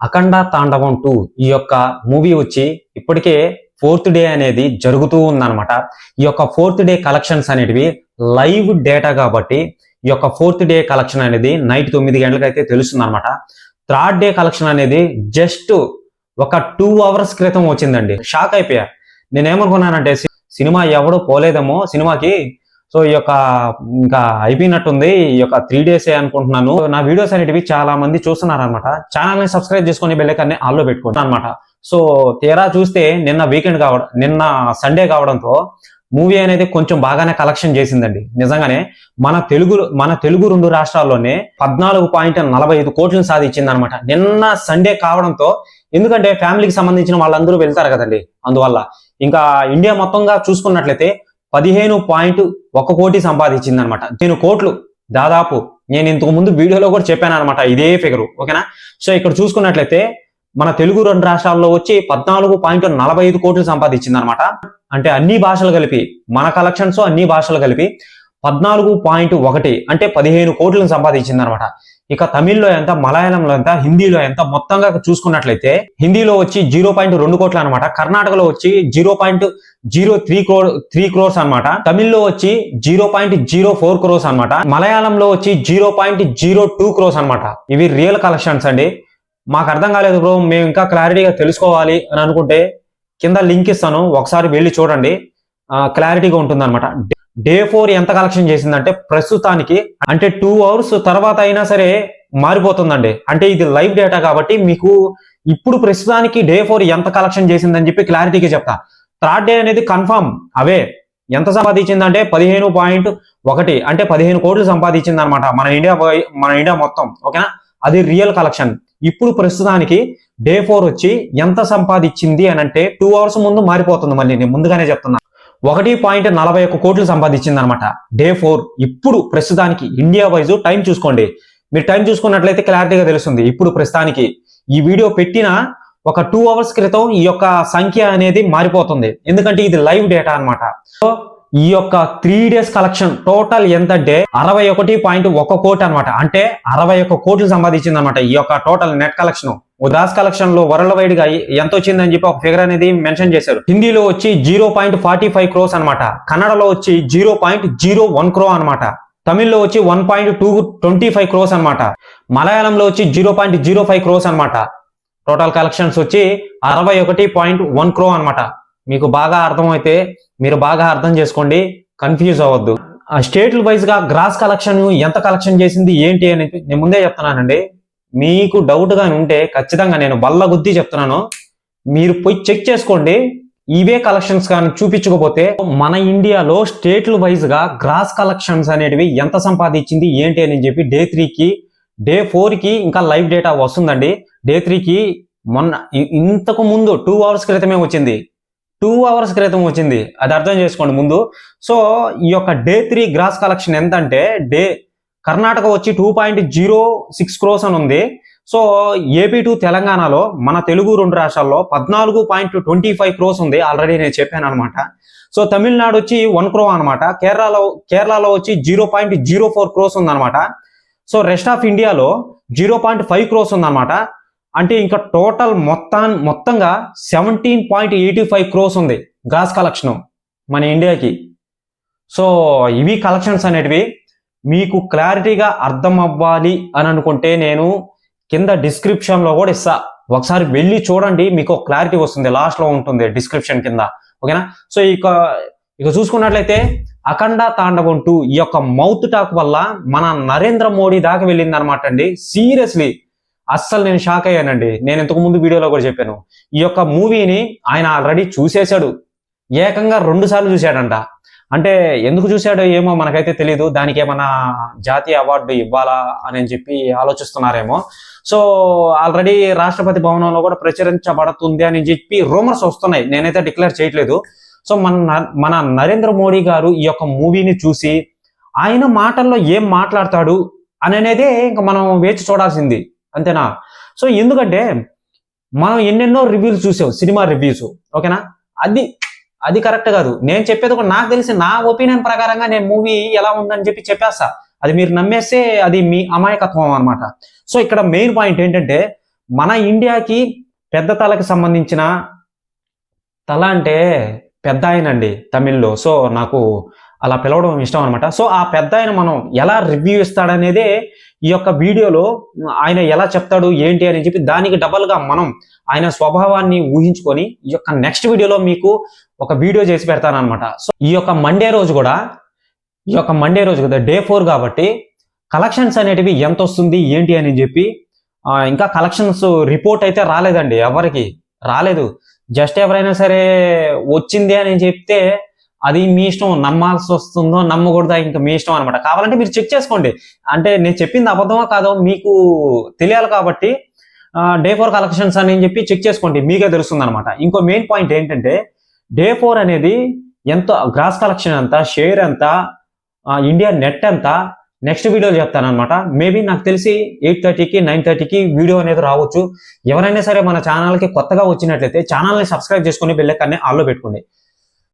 అఖండ తాండవం టూ ఈ యొక్క మూవీ వచ్చి ఇప్పటికే ఫోర్త్ డే అనేది జరుగుతూ ఉందన్నమాట. ఈ యొక్క ఫోర్త్ డే కలెక్షన్స్ అనేటివి లైవ్ డేటా కాబట్టి ఈ యొక్క ఫోర్త్ డే కలెక్షన్ అనేది నైట్ తొమ్మిది గంటలకైతే తెలుస్తుంది అనమాట థర్డ్ డే కలెక్షన్ అనేది జస్ట్ ఒక టూ అవర్స్ క్రితం వచ్చిందండి. షాక్ అయిపోయా. నేనేమనుకున్నానంటే సినిమా ఎవడు పోలేదేమో సినిమాకి సో ఈ యొక్క ఇంకా అయిపోయినట్టుంది. ఈ యొక్క త్రీ డేస్ అనుకుంటున్నాను. నా వీడియోస్ అనేటివి చాలా మంది చూస్తున్నారు అనమాట ఛానల్ని సబ్స్క్రైబ్ చేసుకుని బెల్లైకాన్ని ఆల్లో పెట్టుకుంటాను అనమాట సో తీరా చూస్తే నిన్న వీకెండ్ కావడం నిన్న సండే కావడంతో మూవీ అనేది కొంచెం బాగానే కలెక్షన్ చేసిందండి. నిజంగానే మన తెలుగు మన తెలుగు రెండు రాష్ట్రాల్లోనే పద్నాలుగు పాయింట్ నలభై ఐదు కోట్లను సాధించింది అనమాట నిన్న సండే కావడంతో ఎందుకంటే ఫ్యామిలీకి సంబంధించిన వాళ్ళందరూ వెళ్తారు కదండి. అందువల్ల ఇంకా ఇండియా మొత్తంగా చూసుకున్నట్లయితే పదిహేను పాయింట్ ఒక కోటి సంపాదించింది అనమాట నేను కోట్లు దాదాపు నేను ఇంతకు ముందు వీడియోలో కూడా చెప్పాను అనమాట ఇదే ఫిగరు ఓకేనా? సో ఇక్కడ చూసుకున్నట్లయితే మన తెలుగు రెండు రాష్ట్రాల్లో వచ్చి పద్నాలుగు పాయింట్ నలభై ఐదు కోట్లు సంపాదించింది అనమాట అంటే అన్ని భాషలు కలిపి మన కలెక్షన్స్ అన్ని భాషలు కలిపి పద్నాలుగు పాయింట్ ఒకటి అంటే పదిహేను కోట్లను సంపాదించింది అనమాట ఇక తమిళ్ళో ఎంత మలయాళంలో ఎంత హిందీలో ఎంత మొత్తంగా చూసుకున్నట్లయితే హిందీలో వచ్చి జీరో పాయింట్ రెండు కోట్లు అనమాట కర్ణాటకలో వచ్చి zero point zero three crore three crores అనమాట తమిళ్ళో వచ్చి zero point zero four crores అనమాట మలయాళంలో వచ్చి zero point zero two crores అనమాట ఇవి రియల్ కలెక్షన్స్ అండి. మాకు అర్థం కాలేదు బ్రో మేము ఇంకా క్లారిటీగా తెలుసుకోవాలి అని అనుకుంటే కింద లింక్ ఇస్తాను. ఒకసారి వెళ్ళి చూడండి. క్లారిటీగా ఉంటుంది అనమాట డే ఫోర్ ఎంత కలెక్షన్ చేసిందంటే ప్రస్తుతానికి అంటే టూ అవర్స్ తర్వాత అయినా సరే మారిపోతుందండి. అంటే ఇది లైవ్ డేటా కాబట్టి మీకు ఇప్పుడు ప్రస్తుతానికి డే ఫోర్ ఎంత కలెక్షన్ చేసిందని చెప్పి క్లారిటీగా చెప్తా. థర్డ్ డే అనేది కన్ఫర్మ్ అవే. ఎంత సంపాదించిందంటే పదిహేను పాయింట్ ఒకటి అంటే పదిహేను కోట్లు సంపాదించింది అనమాట మన ఇండియా మన ఇండియా మొత్తం ఓకేనా? అది రియల్ కలెక్షన్ ఇప్పుడు ప్రస్తుతానికి డే ఫోర్ వచ్చి ఎంత సంపాదించింది అని అంటే టూ అవర్స్ ముందు మారిపోతుంది మళ్ళీ నేను ముందుగానే చెప్తున్నా. ఒకటి పాయింట్ నలభై ఒక్క కోట్లు సంపాదించింది అనమాట డే ఫోర్ ఇప్పుడు ప్రస్తుతానికి ఇండియా వైజ్ టైం చూసుకోండి. మీరు టైం చూసుకున్నట్లయితే క్లారిటీగా తెలుస్తుంది. ఇప్పుడు ప్రస్తుతానికి ఈ వీడియో పెట్టిన ఒక టూ అవర్స్ క్రితం ఈ యొక్క సంఖ్య అనేది మారిపోతుంది. ఎందుకంటే ఇది లైవ్ డేటా అన్నమాట. సో ఈ యొక్క త్రీ డేస్ కలెక్షన్ టోటల్ ఎంత అంటే అరవై ఒకటి పాయింట్ ఒక కోటి అనమాట అంటే అరవై ఒక్క కోట్లు సంపాదించింది అనమాట ఈ యొక్క టోటల్ నెట్ కలెక్షన్ ఉదాస్ కలెక్షన్లో వరల్డ్ వైడ్గా ఎంత వచ్చిందని చెప్పి ఒక ఫిగర్ అనేది మెన్షన్ చేశారు. హిందీలో వచ్చి zero point forty five crores అనమాట కన్నడలో వచ్చి zero point zero one crore అనమాట తమిళ్ళో వచ్చి one point two twenty five crores అనమాట మలయాళంలో వచ్చి zero point zero five crores అనమాట టోటల్ కలెక్షన్స్ వచ్చి అరవై ఒకటి పాయింట్ వన్ క్రో అనమాట మీకు బాగా అర్థమైతే మీరు బాగా అర్థం చేసుకోండి. కన్ఫ్యూజ్ అవ్వద్దు. ఆ వైజ్ వైజ్గా గ్రాస్ కలెక్షన్ ఎంత కలెక్షన్ చేసింది ఏంటి అని నేను ముందే చెప్తున్నానండి. మీకు డౌట్గా ఉంటే ఖచ్చితంగా నేను బల్ల గుద్ది చెప్తున్నాను. మీరు పోయి చెక్ చేసుకోండి. ఇవే కలెక్షన్స్ కానీ చూపించకపోతే మన ఇండియాలో స్టేట్ల వైజ్గా గ్రాస్ కలెక్షన్స్ అనేటివి ఎంత సంపాదించింది ఏంటి అని చెప్పి డే త్రీకి డే ఫోర్కి ఇంకా లైవ్ డేటా వస్తుందండి. డే త్రీకి మొన్న ఇంతకు ముందు టూ అవర్స్ క్రితమే వచ్చింది. టూ అవర్స్ క్రితం వచ్చింది. అది అర్థం చేసుకోండి ముందు. సో ఈ యొక్క డే త్రీ గ్రాస్ కలెక్షన్ ఎంత అంటే డే కర్ణాటక వచ్చి two point zero six crores అని ఉంది. సో ఏపీ టు తెలంగాణలో మన తెలుగు రెండు రాష్ట్రాల్లో పద్నాలుగు పాయింట్ ట్వంటీ ఫైవ్ క్రోస్ ఉంది. ఆల్రెడీ నేను చెప్పాను అనమాట సో తమిళనాడు వచ్చి వన్ క్రో అనమాట కేరళలో కేరళలో వచ్చి zero point zero four crores ఉందన్నమాట. సో రెస్ట్ ఆఫ్ ఇండియాలో జీరో పాయింట్ ఫైవ్ క్రోస్ ఉందన్నమాట. అంటే ఇంకా టోటల్ మొత్తం మొత్తంగా seventeen point eighty five crores ఉంది గ్రాస్ కలెక్షన్ మన ఇండియాకి. సో ఇవి కలెక్షన్స్ అనేటివి మీకు క్లారిటీగా అర్థం అవ్వాలి అని అనుకుంటే నేను కింద డిస్క్రిప్షన్లో కూడా ఇస్తా. ఒకసారి వెళ్ళి చూడండి మీకు క్లారిటీ వస్తుంది. లాస్ట్లో ఉంటుంది డిస్క్రిప్షన్ కింద. ఓకేనా? సో ఇక ఇక చూసుకున్నట్లయితే అఖండ తాండవం టూ ఈ యొక్క మౌత్ టాక్ వల్ల మన నరేంద్ర మోడీ దాకా వెళ్ళింది అనమాట అండి. సీరియస్లీ అస్సలు నేను షాక్ అయ్యానండి. నేను ఇంతకు ముందు వీడియోలో కూడా చెప్పాను. ఈ యొక్క మూవీని ఆయన ఆల్రెడీ చూసేశాడు. ఏకంగా రెండు సార్లు చూశాడంట. అంటే ఎందుకు చూశాడో ఏమో మనకైతే తెలియదు దానికి ఏమైనా జాతీయ అవార్డు ఇవ్వాలా అని చెప్పి ఆలోచిస్తున్నారేమో. సో ఆల్రెడీ రాష్ట్రపతి భవనంలో కూడా ప్రచురించబడుతుంది అని చెప్పి రూమర్స్ వస్తున్నాయి. నేనైతే డిక్లేర్ చేయట్లేదు. సో మన మన నరేంద్ర మోడీ గారు ఈ యొక్క మూవీని చూసి ఆయన మాటల్లో ఏం మాట్లాడతాడు అని అనేదే ఇంకా మనం వేచి చూడాల్సింది. అంతేనా? సో ఎందుకంటే మనం ఎన్నెన్నో రివ్యూలు చూసాం సినిమా రివ్యూస్ ఓకేనా? అది అది కరెక్ట్ కాదు. నేను చెప్పేది కూడా నాకు తెలిసి నా ఒపీనియన్ ప్రకారంగా నేను మూవీ ఎలా ఉందని చెప్పి చెప్పేస్తా. అది మీరు నమ్మేస్తే అది మీ అమాయకత్వం అన్నమాట. సో ఇక్కడ మెయిన్ పాయింట్ ఏంటంటే మన ఇండియాకి పెద్ద తలకి సంబంధించిన తల అంటే పెద్ద ఆయనండి తమిళ్ళో. సో నాకు అలా పిలవడం ఇష్టం అనమాట సో ఆ పెద్ద ఆయన మనం ఎలా రివ్యూ ఇస్తాడనేదే ఈ యొక్క వీడియోలో ఆయన ఎలా చెప్తాడు ఏంటి అని చెప్పి దానికి డబల్గా మనం ఆయన స్వభావాన్ని ఊహించుకొని ఈ యొక్క నెక్స్ట్ వీడియోలో మీకు ఒక వీడియో చేసి పెడతాను సో ఈ యొక్క మండే రోజు కూడా ఈ యొక్క మండే రోజు కదా డే ఫోర్ కాబట్టి కలెక్షన్స్ అనేటివి ఎంత వస్తుంది ఏంటి అని చెప్పి ఇంకా కలెక్షన్స్ రిపోర్ట్ అయితే రాలేదండి ఎవరికి రాలేదు. జస్ట్ ఎవరైనా సరే వచ్చింది అని చెప్తే అది మీ ఇష్టం నమ్మాల్సి వస్తుందో నమ్మకూడదా ఇంకా మీ ఇష్టం అనమాట కావాలంటే మీరు చెక్ చేసుకోండి. అంటే నేను చెప్పింది అబద్ధమో కాదో మీకు తెలియాలి కాబట్టి డే ఫోర్ కలెక్షన్స్ అని చెప్పి చెక్ చేసుకోండి. మీకే తెలుస్తుంది అనమాట ఇంకో మెయిన్ పాయింట్ ఏంటంటే డే ఫోర్ అనేది ఎంత గ్రాస్ కలెక్షన్ ఎంత షేర్ ఎంత ఇండియా నెట్ ఎంత నెక్స్ట్ వీడియో చెప్తానమాట మేబీ నాకు తెలిసి ఎయిట్ థర్టీకి నైన్ థర్టీకి వీడియో అనేది రావచ్చు. ఎవరైనా సరే మన ఛానల్కి కొత్తగా వచ్చినట్లయితే ఛానల్ని సబ్స్క్రైబ్ చేసుకుని బెల్లెక్కనే ఆల్లో పెట్టుకోండి.